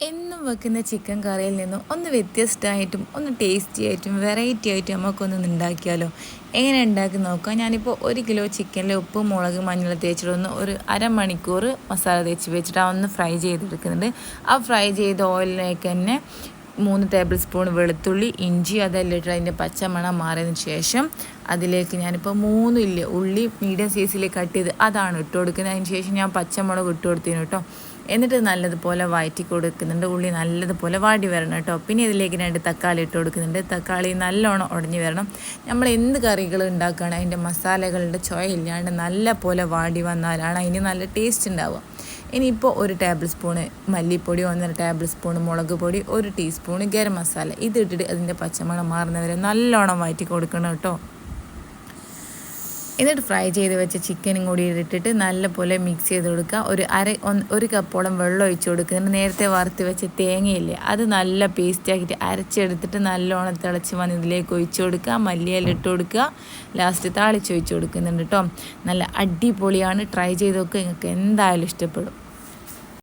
എന്നും വെക്കുന്ന ചിക്കൻ കറിയിൽ നിന്നും ഒന്ന് വ്യത്യസ്തമായിട്ടും ഒന്ന് ടേസ്റ്റി ആയിട്ടും വെറൈറ്റി ആയിട്ടും നമുക്കൊന്ന് ഉണ്ടാക്കിയാലോ? എങ്ങനെ ഉണ്ടാക്കി നോക്കാം? ഞാനിപ്പോൾ ഒരു കിലോ ചിക്കനിൽ ഉപ്പ് മുളക് മഞ്ഞൾ തേച്ചിട്ടൊന്ന് ഒരു അരമണിക്കൂർ മസാല തേച്ച് വെച്ചിട്ട് ഒന്ന് ഫ്രൈ ചെയ്തെടുക്കുന്നുണ്ട്. ആ ഫ്രൈ ചെയ്ത ഓയിലിലേക്ക് തന്നെ മൂന്ന് ടേബിൾ സ്പൂൺ വെളുത്തുള്ളി ഇഞ്ചി അതെല്ലാം ഇട്ട് അതിന്റെ പച്ചമണം മാറിയതിന് ശേഷം അതിലേക്ക് ഞാനിപ്പോൾ മൂന്ന് ഇല്ല ഉള്ളി മീഡിയം സൈസിൽ കട്ട് ചെയ്ത് അതാണ് ഇട്ട് കൊടുക്കുന്നത്. അതിന് ശേഷം ഞാൻ പച്ചമുളക് ഇട്ട് കൊടുത്തിന് കേട്ടോ എന്നിട്ട് നല്ലതുപോലെ വഴറ്റി കൊടുക്കുന്നുണ്ട്. ഉള്ളി നല്ലതുപോലെ വാടി വരണം കേട്ടോ. പിന്നെ ഇതിലേക്ക് രണ്ട് തക്കാളി ഇട്ട് കൊടുക്കുന്നുണ്ട്. തക്കാളി നല്ലോണം ഉടഞ്ഞു വരണം. നമ്മൾ എന്ത് കറികൾ ഉണ്ടാക്കുകയാണ് അതിന്റെ മസാലകളുടെ ചുവ ഇല്ലാണ്ട് നല്ല പോലെ വാടി വന്നാലാണ് അതിന് നല്ല ടേസ്റ്റ് ഉണ്ടാവുക. ഇനിയിപ്പോൾ ഒരു ടേബിൾ സ്പൂണ് മല്ലിപ്പൊടി ഒന്നര ടേബിൾ സ്പൂൺ മുളക് പൊടി ഒരു ടീസ്പൂൺ ഗരം മസാല. ഇതിട്ടിട്ട് അതിന്റെ പച്ചമണം മാറുന്നവരെ നല്ലോണം വഴറ്റി കൊടുക്കണം കേട്ടോ. എന്നിട്ട് ഫ്രൈ ചെയ്ത് വെച്ച ചിക്കനും കൂടി ഇട്ടിട്ട് നല്ലപോലെ മിക്സ് ചെയ്ത് കൊടുക്കുക. ഒരു അര ഒരു കപ്പോളം വെള്ളം ഒഴിച്ച് കൊടുക്കുക. എന്നിട്ട് നേരത്തെ വറുത്ത് വെച്ച തേങ്ങയില്ലേ അത് നല്ല പേസ്റ്റാക്കിയിട്ട് അരച്ചെടുത്തിട്ട് നല്ലോണം തിളച്ച് വന്ന് ഇതിലേക്ക് ഒഴിച്ച് കൊടുക്കുക. മല്ലിയില ഇട്ട് കൊടുക്കുക. ലാസ്റ്റ് താളിച്ച് ഒഴിച്ച് കൊടുക്കുന്നുണ്ട് കേട്ടോ നല്ല അടിപൊളിയാണ്. ട്രൈ ചെയ്ത് നോക്കുക നിങ്ങൾക്ക് എന്തായാലും ഇഷ്ടപ്പെടും.